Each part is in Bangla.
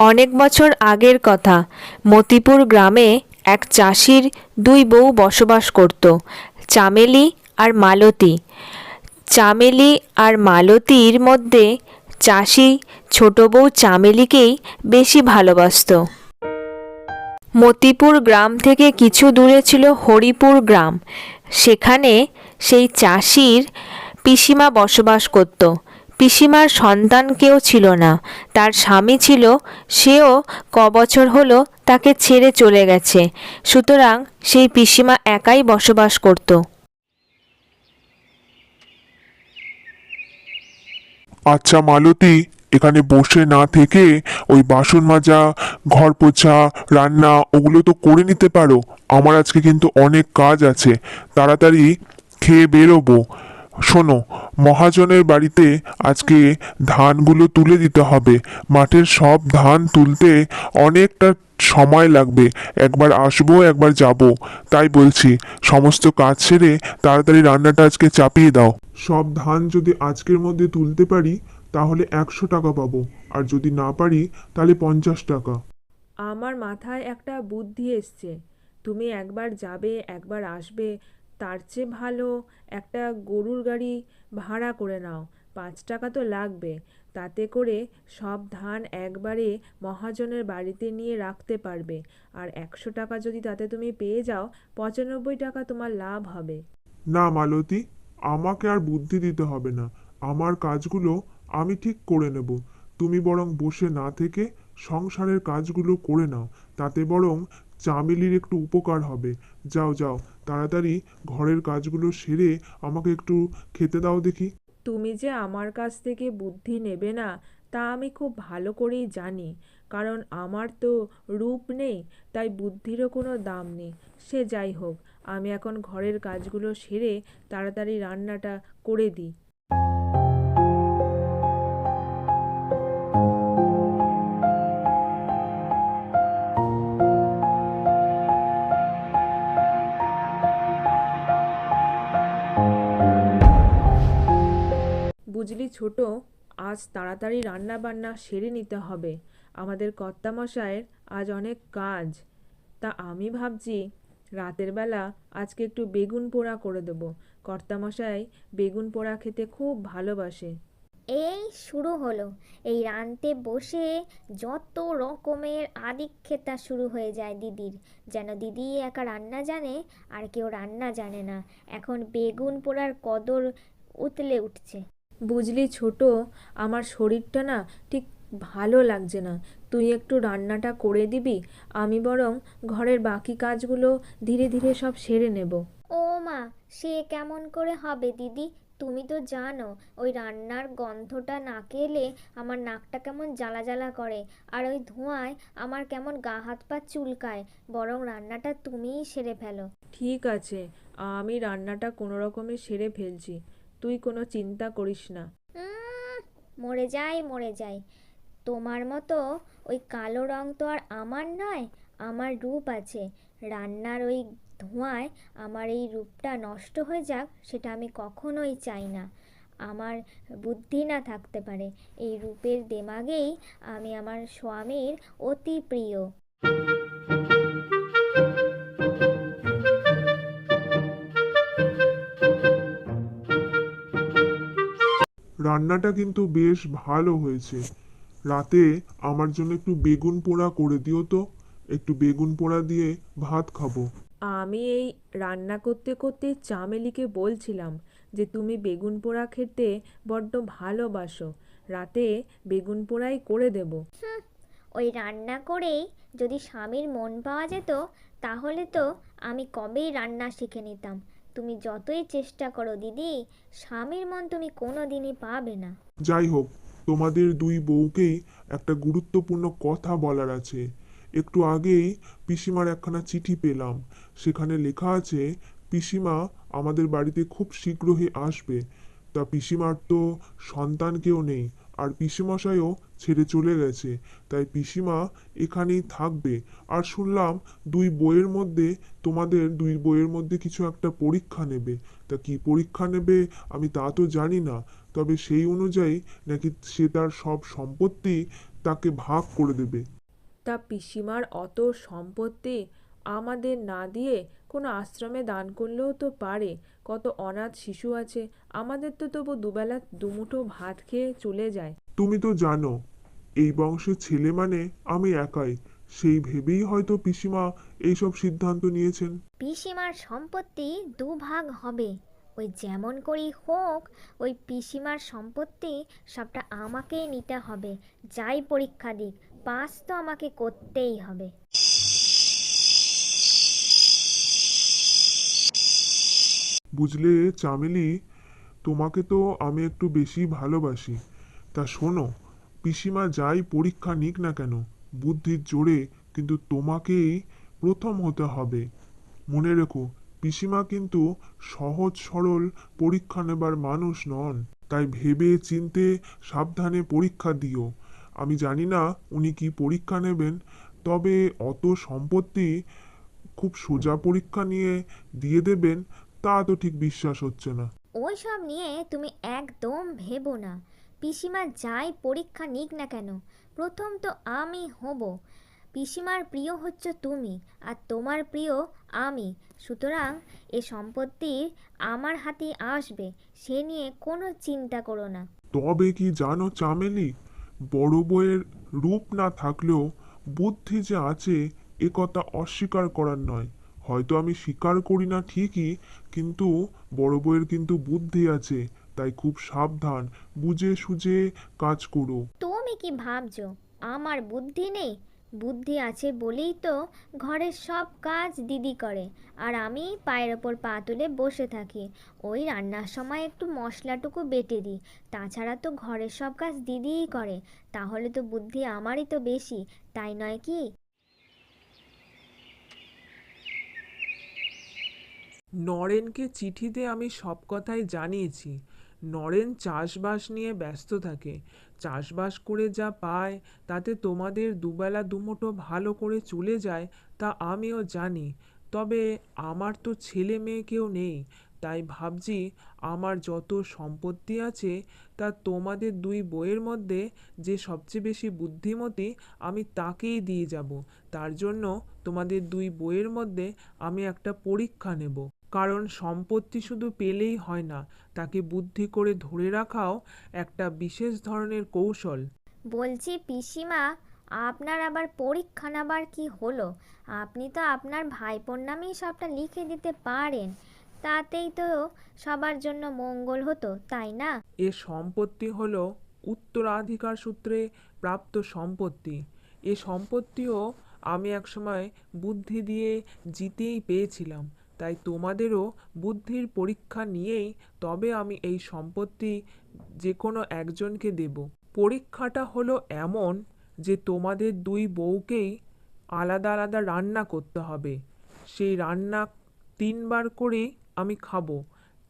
অনেক বছর আগের কথা। মতিপুর গ্রামে এক চাষির দুই বউ বসবাস করত, চামেলি আর মালতী। চামেলি আর মালতীর মধ্যে চাষি ছোট বউ চামেলিকেই বেশি ভালোবাসতো। মতিপুর গ্রাম থেকে কিছু দূরে ছিল হরিপুর গ্রাম। সেখানে সেই চাষির পিসিমা বসবাস করত। পিসিমার সন্তান কেউ ছিল না। তার স্বামী ছিল, সেও ক বছর হলো তাকে ছেড়ে চলে গেছে। সুতরাং সেই পিসিমা একাই বসবাস করত। আচ্ছা মালতী, এখানে বসে না থেকে ওই বাসন মাজা, ঘর পোছা, রান্না ওগুলো তো করে নিতে পারো। আমার আজকে কিন্তু অনেক কাজ আছে। তাড়াতাড়ি খেয়ে বেরোবো। শোনো, মহাজনের বাড়িতে আজকে ধানগুলো তুলে দিতে হবে। মাঠের সব ধান তুলতে অনেকটা সময় লাগবে। একবার আসব, একবার যাব, তাই বলছি। সমস্ত কাজ সেরে তাড়াতাড়ি রান্নাটা আজকে চাপিয়ে দাও। সব ধান যদি আজকের মধ্যে তুলতে পারি, তাহলে একশো টাকা পাবো। আর যদি না পারি, তাহলে পঞ্চাশ টাকা। আমার মাথায় একটা বুদ্ধি এসছে। তুমি একবার যাবে, একবার আসবে তার চেয়ে ভালো একটা গরুর গাড়ি ভাড়া করে নাও। পাঁচ টাকা তো লাগবে। তাতে করে সব ধান একবারে মহাজনের বাড়িতে নিয়ে রাখতে পারবে। আর একশো টাকা যদি তাতে তুমি পেয়ে যাও, পঁচানব্বই টাকা তোমার লাভ হবে। না মালতী, আমাকে আর বুদ্ধি দিতে হবে না। আমার কাজগুলো আমি ঠিক করে নেব। তুমি বরং বসে না থেকে সংসারের কাজগুলো করে নাও। তাতে বরং চামেলির একটু উপকার হবে। যাও যাও, তাড়াতাড়ি ঘরের কাজগুলো সেরে আমাকে একটু খেতে দাও দেখি। তুমি যে আমার কাছ থেকে বুদ্ধি নেবে না, তা আমি খুব ভালো করেই জানি, কারণ আমার তো রূপ নেই, তাই বুদ্ধিরও কোনো দাম নেই। সে যাই হোক, আমি এখন ঘরের কাজগুলো সেরে তাড়াতাড়ি রান্নাটা করে দিই। বুঝলি ছোট, আজ তাড়াতাড়ি রান্না বান্না সেরে নিতে হবে। আমাদের কর্তামশায়ের আজ অনেক কাজ। তা আমি ভাবছি রাতের বেলা আজকে একটু বেগুন পোড়া করে দেবো। কর্তামশাই বেগুন পোড়া খেতে খুব ভালোবাসে। এই শুরু হলো। এই রানতে বসে যত রকমের আদিক্ষেতা শুরু হয়ে যায় দিদির। যেন দিদি একা রান্না জানে আর কেউ রান্না জানে না। এখন বেগুন পোড়ার কদর উতলে উঠছে। বুঝলি ছোট আমার শরীরটা না ঠিক ভালো লাগছে না। তুই একটু রান্নাটা করে দিবি আমি বরং ঘরের বাকি কাজগুলো ধীরে ধীরে সব সেরে নেব। ও মা সে কেমন করে হবে দিদি? তুমি তো জানো ওই রান্নার গন্ধটা নাকে এলে আমার নাকটা কেমন জ্বালা জ্বালা করে আর ওই ধোঁয়ায় আমার কেমন গা হাত পা চুলকায় বরং রান্নাটা তুমিই সেরে ফেলো। ঠিক আছে আমি রান্নাটা কোনো রকমে সেরে ফেলছি। তুই কোনো চিন্তা করিস না। মরে যাই মরে যাই। তোমার মতো ওই কালো রং তো আর আমার নয়, আমার রূপ আছে। রান্নার ওই ধোঁয়ায় আমার এই রূপটা নষ্ট হয়ে যাক, সেটা আমি কখনোই চাই না। আমার বুদ্ধি না থাকতে পারে। এই রূপের দেমাগেই আমি আমার স্বামীর অতি প্রিয়। রান্নাটা কিন্তু বেশ ভালো হয়েছে। রাতে আমার জন্য একটু বেগুন পোড়া করে দিও তো। একটু বেগুন পোড়া দিয়ে ভাত খাব। আমি এই রান্না করতে করতে চামেলিকে বলছিলাম যে তুমি বেগুন পোড়া খেতে বড্ড ভালোবাসো। রাতে বেগুন পোড়াই করে দেব। ওই রান্না করেই যদি স্বামীর মন পাওয়া যেত তাহলে তো আমি কবেই রান্না শিখে নিতাম। তুমি যতই চেষ্টা করো, দিদি, স্বামীর মন তুমি কোনো দিনই পাবে না। যাই হোক তোমাদের দুই বউকেই একটা গুরুত্বপূর্ণ কথা বলার আছে। একটু আগেই পিসিমার একখানা চিঠি পেলাম। সেখানে লেখা আছে, পিসিমা আমাদের বাড়িতে খুব শীঘ্রই আসবে। তা পিসিমার তো সন্তান কেউ নেই। আর পিসিমশাইও ছেড়ে চলে গেছে। তাই পিসিমা এখানেই থাকবে। আর শুনলাম দুই বইয়ের মধ্যে, তোমাদের দুই বইয়ের মধ্যে কিছু একটা পরীক্ষা নেবে। তা কি পরীক্ষা নেবে আমি তা তো জানি না। তবে সেই অনুযায়ী নাকি সে তার সব সম্পত্তি তাকে ভাগ করে দেবে। তা পিসিমার অত সম্পত্তি আমাদের না দিয়ে কোনো আশ্রমে দান করলেও তো পারে। কত অনাথ শিশু আছে আমাদের তো তবু দুবেলা দুমুঠো ভাত খেয়ে চলে যায়। তুমি তো জানো এই বংশের ছেলে মানে আমি একাই। সেই ভেবেই হয়তো পিসিমা এইসব সিদ্ধান্ত নিয়েছেন। পিসিমার সম্পত্তি দুভাগ হবে। ওই যেমন করেই হোক ওই পিসিমার সম্পত্তি সবটা আমাকেই নিতে হবে। যাই পরীক্ষা দিক পাস তো আমাকে করতেই হবে। বুঝলে চামেলি, তোমাকে তো আমি একটু বেশি ভালোবাসি। তা শোনো, পিসিমা যাই পরীক্ষা নিক না কেন, বুদ্ধির জোরে কিন্তু তোমাকেই প্রথম হতে হবে। মনে রেখো, পিসিমা কিন্তু সহজ সরল পরীক্ষা নেবার মানুষ নন, তাই ভেবে চিনতে সাবধানে পরীক্ষা দিও। আমি জানি না উনি কি পরীক্ষা নেবেন, তবে অত সম্পত্তি খুব সোজা পরীক্ষা নিয়ে দিয়ে দেবেন তা তো ঠিক বিশ্বাস হচ্ছে না। ওই সব নিয়ে তুমি একদম ভেবো না। পিসিমা যাই পরীক্ষা নিক না কেন প্রথম তো আমি হব। পিসিমার প্রিয় হচ্ছে তুমি আর তোমার প্রিয় আমি। সুতরাং এ সম্পত্তি আমার হাতে আসবে সে নিয়ে কোনো চিন্তা করো না। তবে কি জানো চামেলি বড় বউয়ের রূপ না থাকলেও বুদ্ধি যে আছে এ কথা অস্বীকার করার নয়। হয়তো আমি স্বীকার করি না ঠিকই, কিন্তু বড় বউয়ের কিন্তু বুদ্ধি আছে, তাই খুব সাবধান, বুঝে সুঝে কাজ করো। তুমি কি ভাবছ? আমার বুদ্ধি নেই? বুদ্ধি আছে বলেই তো ঘরের সব কাজ দিদি করে, আর আমি পায়ের ওপর পা তুলে বসে থাকি। ওই রান্নার সময় একটু মশলাটুকু বেটে দিই, তাছাড়া তো ঘরের সব কাজ দিদিই করে, তাহলে তো বুদ্ধি আমারই তো বেশি, তাই নয় কি? নরেনকে চিঠিতে আমি সব কথাই জানিয়েছি। নরেন চাষবাস নিয়ে ব্যস্ত থাকে। চাষবাস করে যা পায়, তাতে তোমাদের দুবেলা দুমুঠো ভালো করে চলে যায়, তা আমিও জানি। তবে আমার তো ছেলে মেয়ে কেউ নেই, তাই ভাবছি আমার যত সম্পত্তি আছে, তা তোমাদের দুই বইয়ের মধ্যে যে সবচেয়ে বেশি বুদ্ধিমতী, আমি তাকেই দিয়ে যাব। তার জন্য তোমাদের দুই বইয়ের মধ্যে আমি একটা পরীক্ষা নেব। কারণ সম্পত্তি শুধু পেলেই হয় না তাকে বুদ্ধি করে ধরে রাখাও একটা বিশেষ ধরনের কৌশল। বলছি পিসিমা আপনার আবার পরীক্ষা নেবার কি হলো? আপনি তো আপনার ভাইপোর নামেই সবটা লিখে দিতে পারেন। তাতেই তো সবার জন্য মঙ্গল হতো তাই না? এ সম্পত্তি হলো উত্তরাধিকার সূত্রে প্রাপ্ত সম্পত্তি। এ সম্পত্তিও আমি একসময় বুদ্ধি দিয়ে জিতেই পেয়েছিলাম। তাই তোমাদেরও বুদ্ধির পরীক্ষা নিয়েই তবে আমি এই সম্পত্তি যে কোনো একজনকে দেব। পরীক্ষাটা হলো এমন যে তোমাদের দুই বউকেই আলাদা আলাদা রান্না করতে হবে। সেই রান্না তিনবার করেই আমি খাব।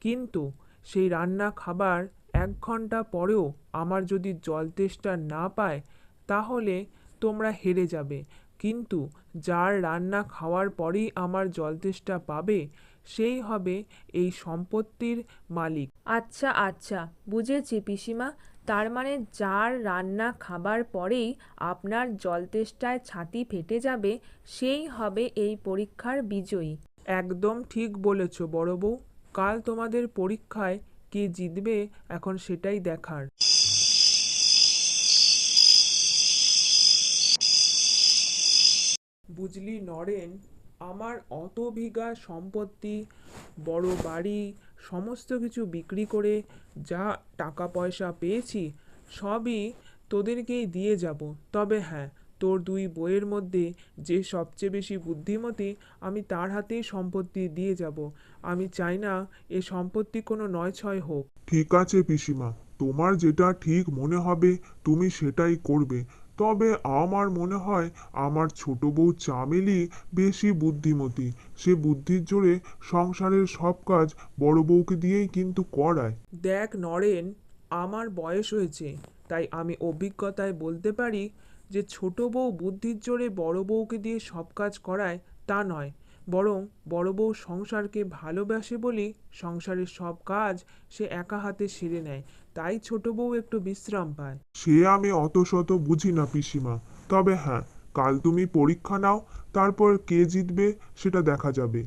কিন্তু সেই রান্না খাবার এক ঘণ্টা পরেও আমার যদি জল তেষ্টা না পায়, তাহলে তোমরা হেরে যাবে। কিন্তু যার রান্না খাওয়ার পরেই আমার জল তেষ্টা পাবে সেই হবে এই সম্পত্তির মালিক। আচ্ছা আচ্ছা বুঝেছি পিসিমা। তার মানে যার রান্না খাবার পরেই আপনার জল তেষ্টায় ছাতি ফেটে যাবে সেই হবে এই পরীক্ষার বিজয়ী। একদম ঠিক বলেছ বড় বউ। কাল তোমাদের পরীক্ষায় কে জিতবে এখন সেটাই দেখার। বুঝলি নরেন, আমার অত বিঘা সম্পত্তি, বড় বাড়ি, সমস্ত কিছু বিক্রি করে যা টাকা পয়সা পেয়েছি, সবই তোদেরকেই দিয়ে যাব। তবে হ্যাঁ তোর দুই বইয়ের মধ্যে যে সবচেয়ে বেশি বুদ্ধিমতী, আমি তার হাতেই সম্পত্তি দিয়ে যাব। আমি চাই না এ সম্পত্তি কোনো নয় ছয় হোক। ঠিক আছে পিসিমা, তোমার যেটা ঠিক মনে হবে, তুমি সেটাই করবে। তবে আমার মনে হয় আমার ছোট বউ চামেলি বেশি বুদ্ধিমতী। সে বুদ্ধির জোরে সংসারের সব কাজ বড় বউকে দিয়েই কিন্তু করায়। দেখ নরেন, আমার বয়স হয়েছে, তাই আমি অভিজ্ঞতায় বলতে পারি যে ছোট বউ বুদ্ধির জোরে বড় বউকে দিয়ে সব কাজ করায় তা নয়, বরং বড় বউ সংসারকে ভালোবাসে বলেই সংসারের সব কাজ সে একা হাতে সেরে নেয়। তাই ছোট বউ একটু বিশ্রাম পায়। সে আমি অত শত বুঝি না পিসিমা। তবে হ্যাঁ কাল তুমি পরীক্ষা নাও তারপর কে জিতবে সেটা দেখা যাবে।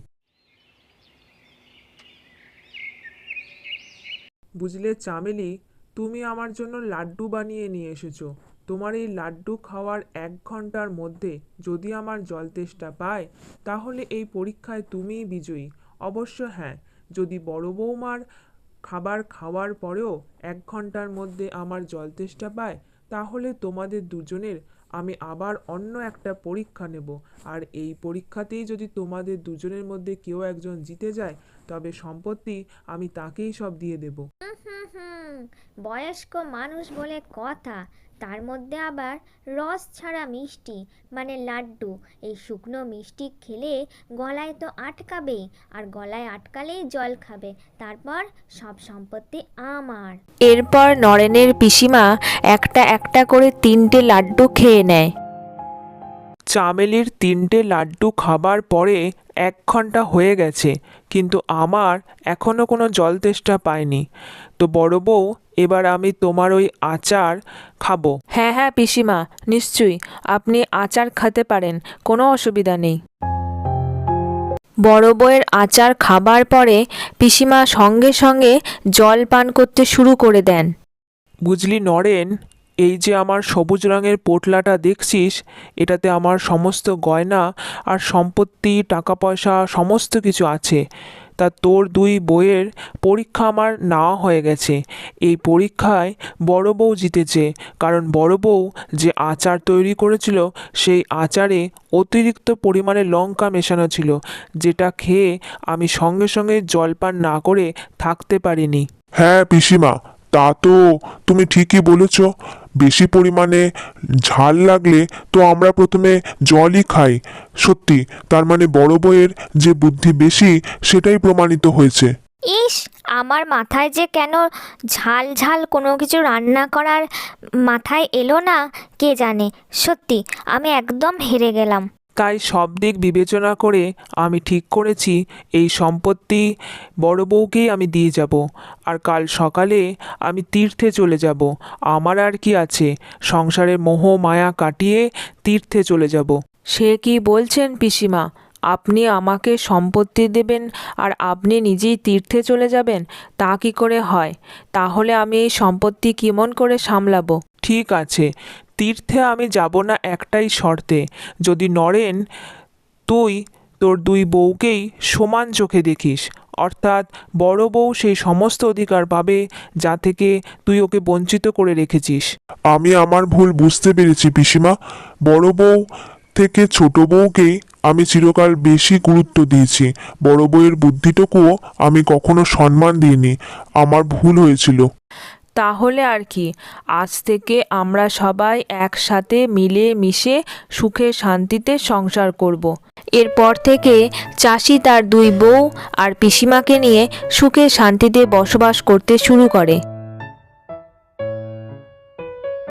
বুঝলে চামেলি তুমি আমার জন্য লাড্ডু বানিয়ে নিয়ে এসেছ। তোমার এই লাড্ডু খাওয়ার এক ঘণ্টার মধ্যে যদি আমার জল তেষ্টা পায় তাহলে এই পরীক্ষায় তুমিই বিজয়ী। অবশ্য হ্যাঁ যদি বড় বৌমার খাবার খাওয়ার পরেও এক ঘণ্টার মধ্যে আমার জল তেষ্টা পায়, তাহলে তোমাদের দুজনের আমি আবার অন্য একটা পরীক্ষা নেব। আর এই পরীক্ষাতেই যদি তোমাদের দুজনের মধ্যে কেউ একজন জিতে যায়, তবে সম্পত্তি আমি তাকেই সব দিয়ে দেব। বয়স্ক মানুষ বলে কথা। তার মধ্যে আবার রস ছাড়া মিষ্টি মানে লাড্ডু। এই শুকনো মিষ্টি খেলে গলায় তো আটকাবেই আর গলায় আটকালেই জল খাবে। তারপর সব সম্পত্তি আমার। এরপর নরেনের পিসিমা একটা একটা করে তিনটে লাড্ডু খেয়ে নেয়। চামেলির তিনটে লাড্ডু খাবার পরে এক ঘণ্টা হয়ে গেছে কিন্তু আমার এখনও কোনো জল তেষ্টা পায়নি। তো বড় বউ এবার আমি তোমার ওই আচার খাব। হ্যাঁ হ্যাঁ পিসিমা নিশ্চয়ই। আপনি আচার খেতে পারেন কোনো অসুবিধা নেই। বড় বউয়ের আচার খাবার পরে পিসিমা সঙ্গে সঙ্গে জল পান করতে শুরু করে দেন। বুঝলি নরেন এই যে আমার সবুজ রঙের পোটলাটা দেখছিস, এটাতে আমার সমস্ত গয়না আর সম্পত্তি টাকা পয়সা সমস্ত কিছু আছে। তা তোর দুই বইয়ের পরীক্ষা আমার নেওয়া হয়ে গেছে। এই পরীক্ষায় বড় বউ জিতেছে, কারণ বড় বউ যে আচার তৈরি করেছিল, সেই আচারে অতিরিক্ত পরিমাণে লঙ্কা মেশানো ছিল, যেটা খেয়ে আমি সঙ্গে সঙ্গে জলপান না করে থাকতে পারিনি। হ্যাঁ পিসিমা তা তো তুমি ঠিকই বলেছ। বেশি পরিমাণে ঝাল লাগলে তো আমরা প্রথমে জলই খাই। সত্যি, তার মানে বড় বইয়ের যে বুদ্ধি বেশি, সেটাই প্রমাণিত হয়েছে। ইস, আমার মাথায় যে কেন ঝাল ঝাল কোনো কিছু রান্না করার মাথায় এলো না, কে জানে। সত্যি, আমি একদম হেরে গেলাম। তাই সব দিক বিবেচনা করে আমি ঠিক করেছি এই সম্পত্তি বড় বউকেই আমি দিয়ে যাব। আর কাল সকালে আমি তীর্থে চলে যাব। আমার আর কি আছে? সংসারের মোহ মায়া কাটিয়ে তীর্থে চলে যাব। সে কি বলছেন পিসিমা? আপনি আমাকে সম্পত্তি দেবেন আর আপনি নিজেই তীর্থে চলে যাবেন? তা কি করে হয়? তাহলে আমি এই সম্পত্তি কেমন করে সামলাবো? ঠিক আছে। তীর্থে আমি যাব না একটাই শর্তে, যদি নরেন তুই তোর দুই বউকেই সমান চোখে দেখিস, অর্থাৎ বড় বউ সেই সমস্ত অধিকার পাবে যা থেকে তুই ওকে বঞ্চিত করে রেখেছিস। আমি আমার ভুল বুঝতে পেরেছি, পিসিমা। বড় বউ থেকে ছোট বউকেই আমি চিরকাল বেশি গুরুত্ব দিয়েছি। বড় বউয়ের বুদ্ধিটুকুও আমি কখনো সম্মান দিইনি। আমার ভুল হয়েছিল। তাহলে আর কি আজ থেকে আমরা সবাই একসাথে মিলে মিশে সুখে শান্তিতে সংসার করব। এরপর থেকে চাষি তার দুই বউ আর পিসিমাকে নিয়ে সুখে শান্তিতে বসবাস করতে শুরু করে